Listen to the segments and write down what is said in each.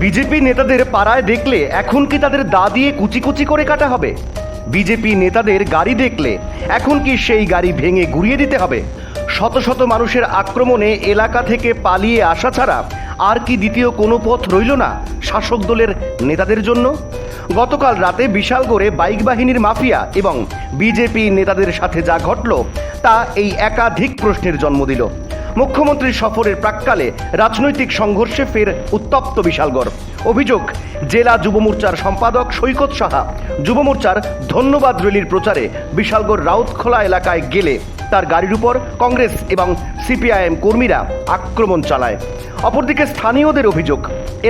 BJP নেতাদের পাড়ায় দেখলে এখন কি তাদের দা দিয়ে কুচি কুচি করে কাটা হবে? বিজেপি নেতাদের গাড়ি দেখলে এখন কি সেই গাড়ি ভেঙে গুড়িয়ে দিতে হবে? শত শত মানুষের আক্রমণে এলাকা থেকে পালিয়ে আসা ছাড়া আর কি দ্বিতীয় কোনো পথ রইল না শাসক দলের নেতাদের জন্য? গতকাল রাতে বিশালগড়ে বাইক বাহিনীর মাফিয়া এবং বিজেপি নেতাদের সাথে যা ঘটল তা এই একাধিক প্রশ্নের জন্ম দিল। মুখ্যমন্ত্রীর সফরের প্রাক্কালে রাজনৈতিক সংঘর্ষে ফের উত্তপ্ত বিশালগড়। অভিযোগ, জেলা যুব মোর্চার সম্পাদক সৈকত সাহা, যুব মোর্চার ধন্যবাদ র্যালির প্রচারে বিশালগড় রাউতখোলা এলাকায় গেলে তার গাড়ির উপর কংগ্রেস এবং সিপিআইএম কর্মীরা আক্রমণ চালায়। অপরদিকে স্থানীয়দের অভিযোগ,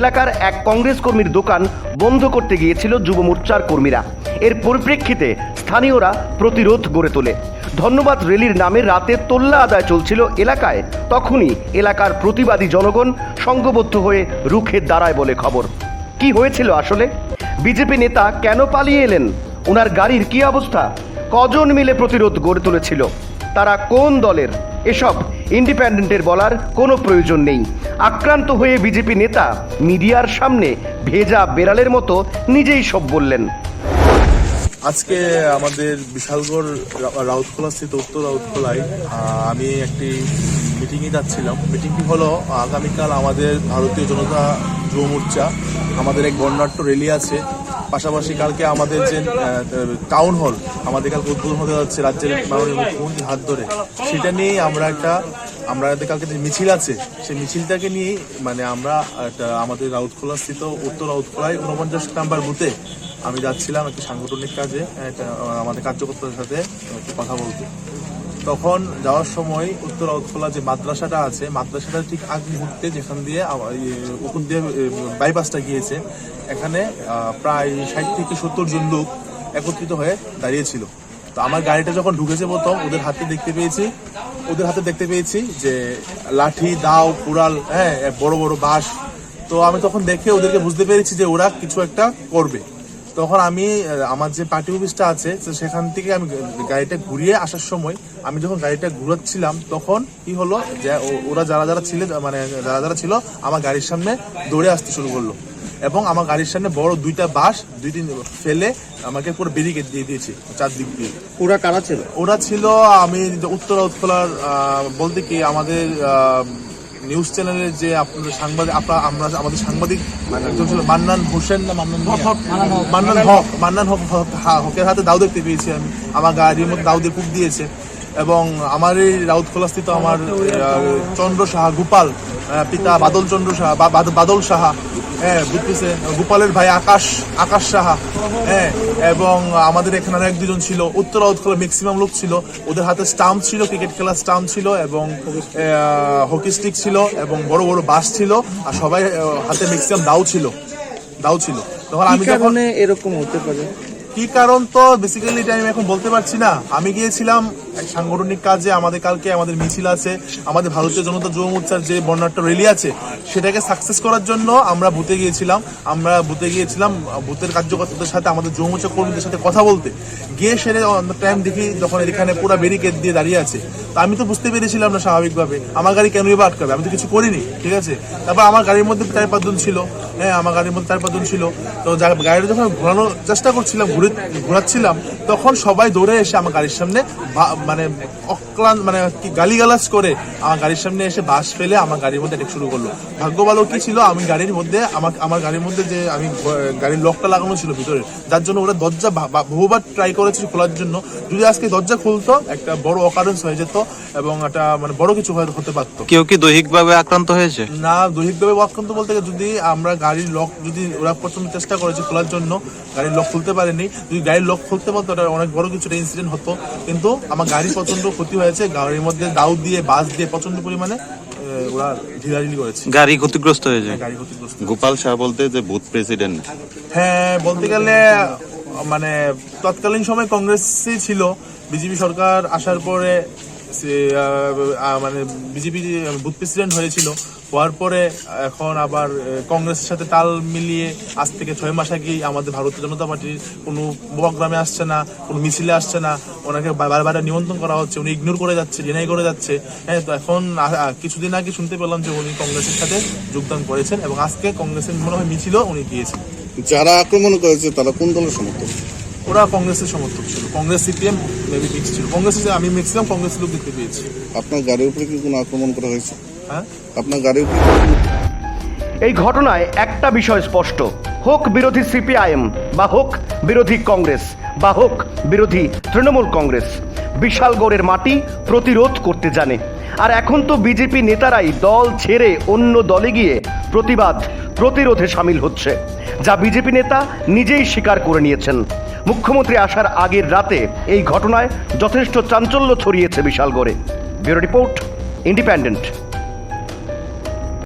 এলাকার এক কংগ্রেস কর্মীর দোকান বন্ধ করতে গিয়েছিল যুব মোর্চার কর্মীরা। এর পরিপ্রেক্ষিতে স্থানীয়রা প্রতিরোধ গড়ে তোলে। ধন্যবাদ র্যালির নামে রাতে তোল্লা আদায় চলছিল এলাকায়। তখনই এলাকার প্রতিবাদী জনগণ সংঘবদ্ধ হয়ে রুখে দাঁড়ায় বলে খবর। কি হয়েছিল আসলে? বিজেপি নেতা কেন পালিয়ে এলেন? ওনার গাড়ির কি অবস্থা? কজন মিলে প্রতিরোধ গড়ে তুলেছিল? তারা কোন দলের? এসব ইন্ডিপেন্ডেন্টের বলার কোনো প্রয়োজন নেই। আক্রান্ত হয়ে বিজেপি নেতা মিডিয়ার সামনে ভেজা বেড়ালের মতো নিজেই সব বললেন। আজকে আমাদের বিশালগড় রাউতখোলা স্থিত উত্তর রাউতখোলায় আমি একটি মিটিংয়ে যাচ্ছিলাম। মিটিংটি হলো, আগামীকাল আমাদের ভারতীয় জনতা যুব মোর্চা, আমাদের এক বর্ণাঢ্য র্যালি আছে। পাশাপাশি কালকে আমাদের যে টাউন হল আমাদের কালকে উদ্বোধন হতে যাচ্ছে রাজ্যের মাননীয় মুখ্যমন্ত্রীর হাত ধরে, সেটা নিয়েই আমরা একটা, আমরা কালকে যে মিছিল আছে, সেই মিছিলটাকে নিয়ে মানে আমরা আমাদের রাউতখোলা স্থিত উত্তর রাউতখোলায় উনপঞ্চাশ নাম্বার বুথে আমি যাচ্ছিলাম একটি সাংগঠনিক কাজে আমাদের কার্যকর্তাদের সাথে একটু কথা বলতে। তখন যাওয়ার সময় উত্তর উৎকলা যে মাদ্রাসাটা আছে মাদ্রাসাটার ঠিক আগ মুহূর্তে যেখান দিয়ে ইয়ে, উপর দিয়ে বাইপাসটা গিয়েছে এখানে প্রায় ষাট থেকে সত্তর জন লোক একত্রিত হয়ে দাঁড়িয়েছিল। তো আমার গাড়িটা যখন ঢুকেছে প্রথম ওদের হাতে দেখতে পেয়েছি ওদের হাতে দেখতে পেয়েছি যে লাঠি দাও কুড়াল হ্যাঁ বড় বড় বাঁশ। তো আমি তখন দেখে ওদেরকে বুঝতে পেরেছি যে ওরা কিছু একটা করবে। তখন আমি আমার যে পার্টি অফিসটা আছে তো সেখান থেকে আমি গাড়িটা ঘুরিয়ে আসার সময় আমি যখন গাড়িটা ঘুরাচ্ছিলাম তখন কি হলো যে ওরা যারা যারা ছিল মানে যারা যারা ছিল আমার গাড়ির সামনে দৌড়ে আসতে শুরু করল। এবং আমার গাড়ির সামনে বড় দুইটা বাস দুই তিন ফেলে আমাকে পুরো ব্যারিকেড দিয়ে দিয়েছে চারদিক দিয়ে। ওরা কারা ছিল? ওরা ছিল আমি উত্তরা উত্তর উৎকলার বলতে কি আমাদের নিউজ চ্যানেলের যে আপনাদের সাংবাদিক আপনার আমরা আমাদের সাংবাদিক ছিল মান্নান হোসেন না মান্নান? মান্নান হক। মান্নান হক। হকের হাতে দাউ দেখতে পেয়েছি আমি। আমার গাড়ির মধ্যে দাউদে কূপ দিয়েছে। এবং আমার এই রাউত খোলাস্থিত আমার চন্দ্র সাহা গোপাল পিতা বাদল চন্দ্র সাহা বাদল সাহা হ্যাঁ বুঝতেছে? গোপালের ভাই আকাশ আকাশ সাহা। হ্যাঁ এবং আমাদের এখানে এক দুজন ছিল। উত্তর উৎকলা ম্যাক্সিমাম লোক ছিল। ওদের হাতে স্টাম্প ছিল ক্রিকেট খেলার স্টাম্প ছিল এবং হকি স্টিক ছিল এবং বড় বড় বাস ছিল আর সবাই হাতে ম্যাক্সিমাম দাও ছিল। দাও ছিল। তখন আমি যখন এরকম হতে পারে? কি কারণ তো? বেসিক্যালি এটা আমি এখন বলতে পারছি না। আমি গিয়েছিলাম সাংগঠনিক কাজে, আমাদের কালকে আমাদের মিছিল আছে, আমাদের ভারতীয় জনতা যুব মোর্চার যে বর্ণাঢ্য র্যালি আছে, সেটাকে সাকসেস করার জন্য আমরা বুথে গিয়েছিলাম। আমরা বুথে গিয়েছিলাম, বুথের কার্যকর্তাদের সাথে, আমাদের যুব মোর্চা কর্মীদের সাথে কথা বলতে। গিয়ে সেরে টাইম দেখি যখন এখানে পুরো ব্যারিকেড দিয়ে দাঁড়িয়ে আছে। তো আমি তো বুঝতে পেরেছিলাম না স্বাভাবিকভাবে। আমার গাড়ি কেন এবার আটকাবে? আমি তো কিছু করিনি, ঠিক আছে? তারপর আমার গাড়ির মধ্যে চার পাঁচজন ছিল। হ্যাঁ আমার গাড়ির মধ্যে চার পাঁচজন ছিল। তো গাড়িটা যখন ঘোরানোর চেষ্টা করছিলাম ঘুরে ঘোরাচ্ছিলাম তখন সবাই দৌড়ে এসে আমার গাড়ির সামনে মানে অক্লান্ত মানে গালিগালাজ করে আমার গাড়ির সামনে এসে বাস ফেলে আমার গাড়ির মধ্যে অ্যাটাক শুরু করল। ভাগ্য ভালো কি ছিল আমি গাড়ির মধ্যে আমার আমার গাড়ির মধ্যে যে আমি গাড়ির লকটা লাগানো ছিল ভিতরে যার জন্য ওরা দরজা বহুবার ট্রাই করেছে খোলার জন্য। যদি আজকে দরজা খুলতো একটা বড় অকারেন্স হয়ে যেত এবং একটা মানে বড় কিছু হতে পারতো। কেউ কি দৈহিকভাবে আক্রান্ত হয়েছে? না দৈহিকভাবে আক্রান্ত বলতে গেলে যদি আমরা গাড়ির লক যদি ওরা প্রথম চেষ্টা করেছে খোলার জন্য গাড়ির লক খুলতে পারেনি। যদি গাড়ির লক খুলতে পারতো ওটা অনেক বড় কিছু ইনসিডেন্ট হতো। কিন্তু আমার গাড়ি প্রচণ্ড ক্ষতি হয়েছে গাড়ির মধ্যে দাউ দিয়ে বাস দিয়ে প্রচণ্ড পরিমাণে ওরা ঢিলাঢিলি করেছে। গাড়ি ক্ষতিগ্রস্ত হয়েছে? গাড়ি ক্ষতিগ্রস্ত গোপাল শাহ বলতে যে বুথ প্রেসিডেন্ট হ্যাঁ বলতে গেলে মানে তৎকালীন সময় কংগ্রেসই ছিল। বিজেপি সরকার আসার পরে সে, মানে বিজেপি বুথ প্রেসিডেন্ট হয়েছিল হওয়ার পরে এখন আবার কংগ্রেসের সাথে তাল মিলিয়ে আজ থেকে ছয় মাস আগেই আমাদের ভারতীয় জনতা পার্টির কোনো প্রোগ্রামে আসছে না কোনো মিছিলে আসছে না ওনাকে বারবার নিমন্ত্রণ করা হচ্ছে উনি ইগনোর করে যাচ্ছে ডিনাই করে যাচ্ছে। হ্যাঁ তো এখন কিছুদিন আগে শুনতে পেলাম যে উনি কংগ্রেসের সাথে যোগদান করেছেন এবং আজকে কংগ্রেসের মনে হয় মিছিলও উনি গিয়েছেন যারা আক্রমণ করেছে তারা কোন দলের সমর্থক? ওরা কংগ্রেসের সমর্থক ছিল। কংগ্রেস সিপিএম মেবি মিক্স ছিল। কংগ্রেসের আমি ম্যাক্সিমাম কংগ্রেসের লোক দেখতে পেয়েছি। আপনার গাড়ির উপরে কি কোনো আক্রমণ করা হয়েছে? হ্যাঁ? আপনার গাড়ির উপরে এই ঘটনায় একটা বিষয় স্পষ্ট। হোক বিরোধী সিপিআইএম বা হোক বিরোধী কংগ্রেস বা হোক বিরোধী তৃণমূল কংগ্রেস বিশালগড়ের মাটি প্রতিরোধ করতে জানে। আর এখন তো বিজেপি নেতারাই দল ছেড়ে অন্য দলে গিয়ে প্রতিবাদ প্রতিরোধে সামিল হচ্ছে। যা বিজেপি নেতা নিজেই স্বীকার করে নিয়েছেন। মুখ্যমন্ত্রী আসার আগের রাতে এই ঘটনায় যথেষ্ট চাঞ্চল্য ছড়িয়েছে বিশালগড়ে। Bureau report independent